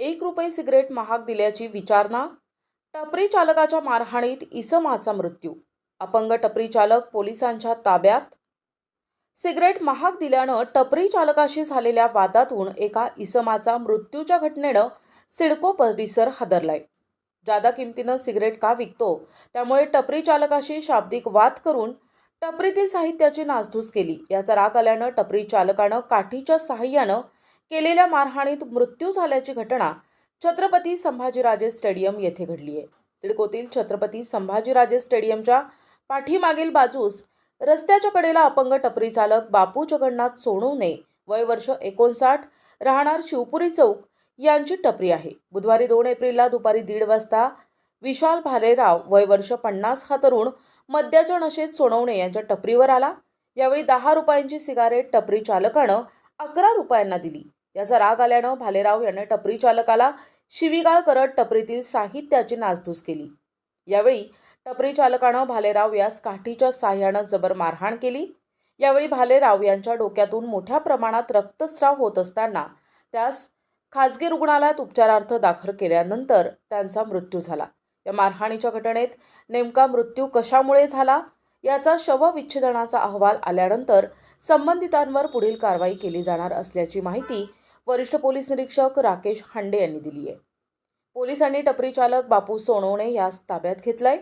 एक रुपये सिगरेट महाग दिल्याची विचारणा टपरी चालकाच्या मारहाणीत इसमाचा मृत्यू अपंग टपरी चालक पोलिसांच्या ताब्यात. सिगरेट महाग दिल्यानं टपरी चालकाशी झालेल्या वादातून एका इसमाचा मृत्यूच्या घटनेनं सिडको परिसर हादरलाय. जादा किमतीनं सिगरेट का विकतो त्यामुळे टपरी चालकाशी शाब्दिक वाद करून टपरीतील साहित्याची नासधूस केली. याचा राग आल्यानं टपरी चालकानं काठीच्या साहाय्यानं केलेल्या मारहाणीत मृत्यू झाल्याची घटना छत्रपती संभाजीराजे स्टेडियम येथे घडली आहे. सिडकोतील छत्रपती संभाजीराजे स्टेडियमच्या पाठीमागील बाजूस रस्त्याच्या कडेला अपंग टपरी चालक बापू जगन्नाथ सोनवणे वय वर्ष एकोणसाठ राहणार शिवपुरी चौक यांची टपरी आहे. बुधवारी दोन एप्रिलला दुपारी दीड वाजता विशाल भालेराव वय वर्ष पन्नास हा तरुण मद्याच्या नशेत सोनवणे यांच्या टपरीवर आला. यावेळी दहा रुपयांची सिगारेट टपरी चालकानं अकरा रुपयांना दिली. याचा राग आल्यानं भालेराव याने टपरी चालकाला शिवीगाळ करत टपरीतील साहित्याची नासधूस केली. यावेळी टपरी चालकानं भालेराव यास काठीच्या साह्यानं जबर मारहाण केली. यावेळी भालेराव यांच्या डोक्यातून मोठ्या प्रमाणात रक्तस्राव होत असताना त्यास खाजगी रुग्णालयात उपचारार्थ दाखल केल्यानंतर त्यांचा मृत्यू झाला. या मारहाणीच्या घटनेत नेमका मृत्यू कशामुळे झाला याचा शवविच्छेदनाचा अहवाल आल्यानंतर संबंधितांवर पुढील कारवाई केली जाणार असल्याची माहिती वरिष्ठ पोलीस निरीक्षक राकेश हांडे यांनी दिली आहे पोलिसांनी टपरी चालक बापू सोनवणे यास ताब्यात घेतलाय.